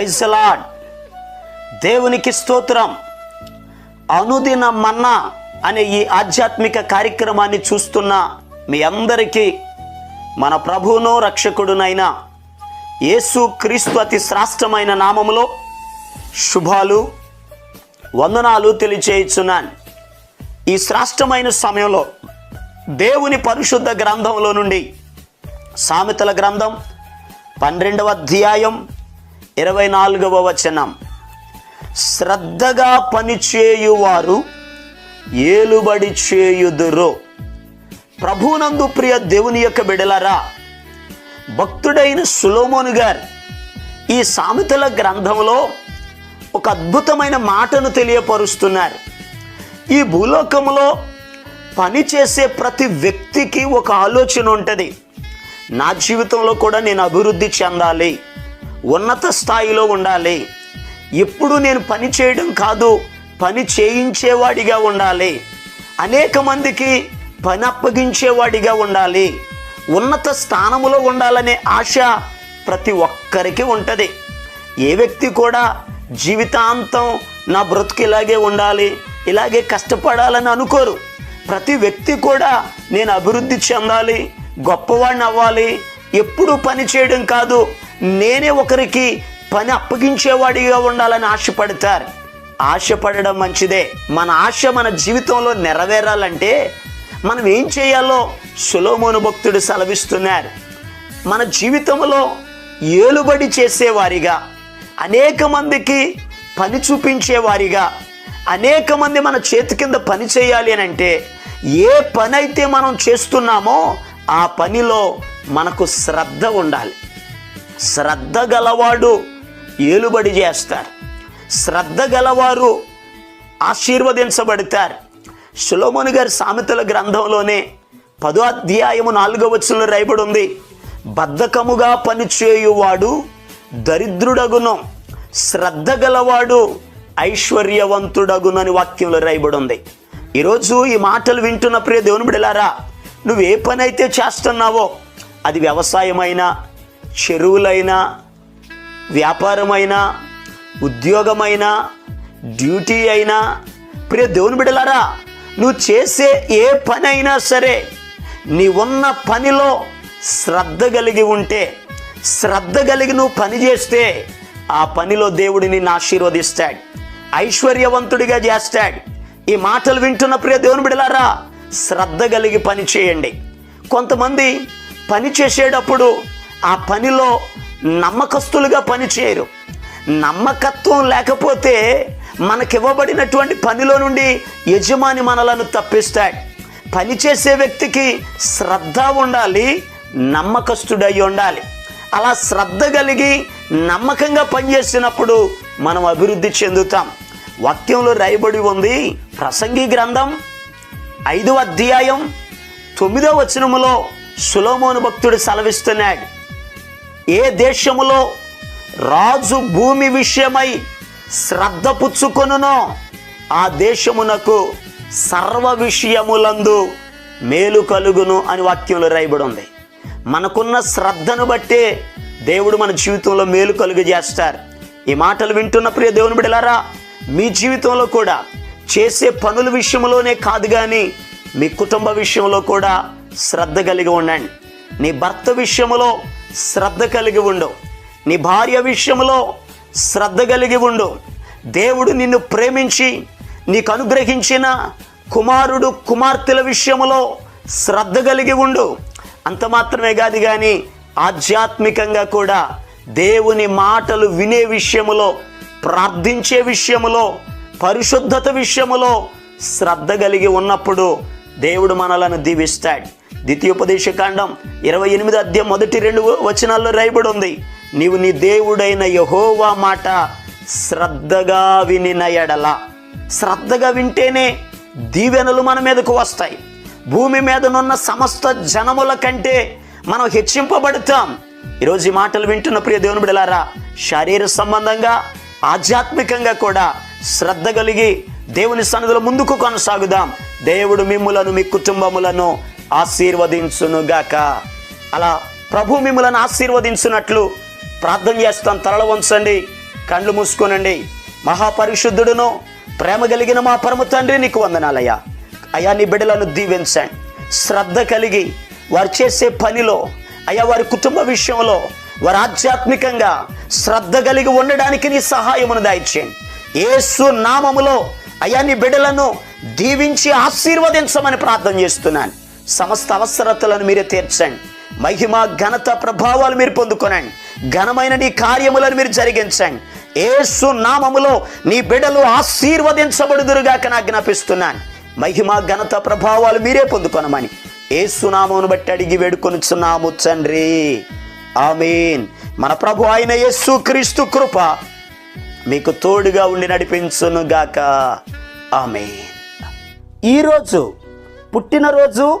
Praise lord దేవునికి స్తోత్రం. అనుదిన మన్నా అనే ఈ ఆధ్యాత్మిక కార్యక్రమాన్ని చూస్తున్న మీ అందరికీ మన ప్రభువును రక్షకుడునైన యేసు క్రీస్తు అతి శ్రాష్టమైన నామములో శుభాలు వందనాలు తెలియచేయుచున్నాను. ఈ శ్రాష్టమైన సమయంలో దేవుని పరిశుద్ధ గ్రంథంలో నుండి సామెతల గ్రంథం పన్నెండవ అధ్యాయం ఇరవై నాలుగవ వచనం. శ్రద్ధగా పనిచేయువారు ఏలుబడి చేయుదురు. ప్రభునందు ప్రియ దేవుని యొక్క బిడలరా భక్తుడైన సులోమోను గారు ఈ సామెతల గ్రంథంలో ఒక అద్భుతమైన మాటను తెలియపరుస్తున్నారు. ఈ భూలోకంలో పనిచేసే ప్రతి వ్యక్తికి ఒక ఆలోచన ఉంటుంది. నా జీవితంలో కూడా నేను అభివృద్ధి చెందాలి. ఉన్నత స్థాయిలో ఉండాలి. ఎప్పుడు నేను పని చేయడం కాదు పని చేయించేవాడిగా ఉండాలి. అనేక మందికి పని అప్పగించేవాడిగా ఉండాలి. ఉన్నత స్థానములో ఉండాలనే ఆశ ప్రతి ఒక్కరికి ఉంటుంది. ఏ వ్యక్తి కూడా జీవితాంతం నా బ్రతుకు ఇలాగే ఉండాలి ఇలాగే కష్టపడాలని అనుకోరు. ప్రతి వ్యక్తి కూడా నేను అభివృద్ధి చెందాలి గొప్పవాడిని అవ్వాలి ఎప్పుడు పని చేయడం కాదు నేనే ఒకరికి పని అప్పగించేవాడిగా ఉండాలని ఆశపడతారు. ఆశపడడం మంచిదే. మన ఆశ మన జీవితంలో నెరవేరాలంటే మనం ఏం చేయాలో సులోమోను భక్తుడు సెలవిస్తున్నారు. మన జీవితంలో ఏలుబడి చేసేవారిగా అనేక మందికి పని చూపించేవారిగా అనేక మంది మన చేతి కింద పని చేయాలి అని అంటే ఏ పని అయితే మనం చేస్తున్నామో ఆ పనిలో మనకు శ్రద్ధ ఉండాలి. శ్రద్ధ గలవాడు ఏలుబడి చేస్తారు. శ్రద్ధ గలవారు ఆశీర్వదించబడతారు. సులోమోని గారి సామెతల గ్రంథంలోనే పదో అధ్యాయము నాలుగో వచ్చంలో రాయబడి ఉంది బద్ధకముగా పనిచేయువాడు దరిద్రుడగును శ్రద్ధ గలవాడు ఐశ్వర్యవంతుడగును అని వాక్యంలో రాయబడి ఉంది ఈరోజు ఈ మాటలు వింటున్న ప్రియ దేవుని బిడలారా నువ్వు ఏ పని అయితే చేస్తున్నావో అది వ్యవసాయమైనా చెరువులైనా వ్యాపారమైనా ఉద్యోగమైనా డ్యూటీ అయినా ప్రియ దేవుని బిడలారా నువ్వు చేసే ఏ పని అయినా సరే నీ ఉన్న పనిలో శ్రద్ధ కలిగి ఉంటే శ్రద్ధ కలిగి నువ్వు పని చేస్తే ఆ పనిలో దేవుడు నిన్ను ఆశీర్వదిస్తాడు ఐశ్వర్యవంతుడిగా చేస్తాడు. ఈ మాటలు వింటున్న ప్రియ దేవుని బిడలారా శ్రద్ధ కలిగి పని చేయండి. కొంతమంది పని చేసేటప్పుడు ఆ పనిలో నమ్మకస్తులుగా పని చేయరు నమ్మకత్వం లేకపోతే మనకివ్వబడినటువంటి పనిలో నుండి యజమాని మనలను తప్పిస్తాడు. పని చేసే వ్యక్తికి శ్రద్ధ ఉండాలి నమ్మకస్తుడై ఉండాలి. అలా శ్రద్ధ కలిగి నమ్మకంగా పనిచేసినప్పుడు మనం అభివృద్ధి చెందుతాం. వాక్యంలో రాయబడి ఉంది ప్రసంగి గ్రంథం ఐదవ అధ్యాయం తొమ్మిదవ వచనములో సులోమోను భక్తుడు సెలవిస్తున్నాడు. ఏ దేశములో రాజు భూమి విషయమై శ్రద్ధ పుచ్చుకొనునో ఆ దేశమునకు సర్వ విషయములందు మేలు కలుగును అని వాక్యంలో రాయబడి ఉంది మనకున్న శ్రద్ధను బట్టే దేవుడు మన జీవితంలో మేలు కలుగు చేస్తారు ఈ మాటలు వింటున్న ప్రియ దేవుని బిడలారా మీ జీవితంలో కూడా చేసే పనుల విషయంలోనే కాదు కానీ మీ కుటుంబ విషయంలో కూడా శ్రద్ధ కలిగి ఉండండి. నీ భర్త విషయంలో శ్రద్ధ కలిగి ఉండు. నీ భార్య విషయంలో శ్రద్ధ కలిగి ఉండు. దేవుడు నిన్ను ప్రేమించి నీకు అనుగ్రహించిన కుమారుడు కుమార్తెల విషయంలో శ్రద్ధ కలిగి ఉండు. అంత మాత్రమే కాదు కానీ ఆధ్యాత్మికంగా కూడా దేవుని మాటలు వినే విషయములో ప్రార్థించే విషయములో పరిశుద్ధత విషయములో శ్రద్ధ కలిగి ఉన్నప్పుడు దేవుడు మనలను దీవిస్తాడు. ద్వితీయోపదేశకాండం ఇరవై ఎనిమిది అధ్యాయం మొదటి రెండు వచనాల్లో రాయబడి ఉంది నీవు నీ దేవుడైన యహోవా మాట శ్రద్ధగా వినిన ఎడల. శ్రద్ధగా వింటేనే దీవెనలు మన మీదకు వస్తాయి. భూమి మీదనున్న సమస్త జనముల కంటే మనం హెచ్చింపబడతాం. ఈరోజు ఈ మాటలు వింటున్న ప్రియ దేవుని బిడలారా శారీర సంబంధంగా ఆధ్యాత్మికంగా కూడా శ్రద్ధ కలిగి దేవుని సన్నిధిలో ముందుకు కొనసాగుదాం. దేవుడు మిమ్ములను మీ కుటుంబములను ఆశీర్వదించునుగాక అలా ప్రభు మిమ్మలను ఆశీర్వదించినట్లు ప్రార్థన చేస్తాం. తలలు వంచండి కళ్ళు మూసుకోనండి. మహాపరిశుద్ధుడును ప్రేమ కలిగిన మా పరమ తండ్రి నీకు వందనాలయ్యా. అయ్యా నీ బిడ్డలను దీవించండి. శ్రద్ధ కలిగి వారు చేసే పనిలో అయ్యా వారి కుటుంబ విషయంలో వారు ఆధ్యాత్మికంగా శ్రద్ధ కలిగి ఉండడానికి నీ సహాయమును దాయిచేయండి ఏసు నామములో అయ్యా నీ బిడ్డలను దీవించి ఆశీర్వదించమని ప్రార్థన చేస్తున్నాను. సమస్త అవసరతలను మీరే తీర్చండి. మహిమ ఘనత ప్రభావాలు మీరు పొందుకొనండి. ఘనమైన నీ కార్యములను మీరు జరిగించండి. ఏసు నామములో నీ బిడ్డలు ఆశీర్వదించబడుదురుగాక నా జ్ఞాపిస్తున్నాను మహిమ ఘనత ప్రభావాలు మీరే పొందుకొనమని ఏసునామమును బట్టి అడిగి వేడుకొనుచున్నాము తండ్రి. ఆమీన్. మన ప్రభు ఆయన యేసు క్రీస్తు కృప మీకు తోడుగా ఉండి నడిపించునుగాక. ఆమె ఈరోజు పుట్టినరోజు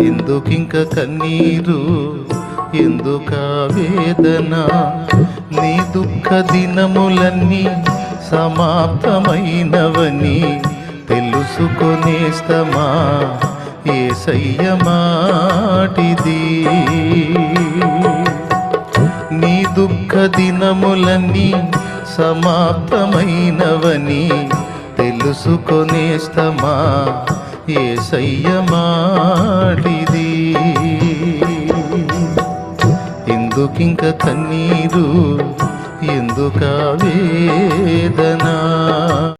ఎందుకింక కన్నీరు? ఎందుక వేదన? నీ దుఃఖ దినములన్నీ సమాప్తమైనవని తెలుసుకొనేస్తమా ఏసయ్య మాటిది. నీ దుఃఖ దినములన్నీ సమాప్తమైనవని తెలుసుకొనేస్తమా ఏసయ్య మాటిది? ఎందుకింక కన్నీరు? ఎందుక వేదనా?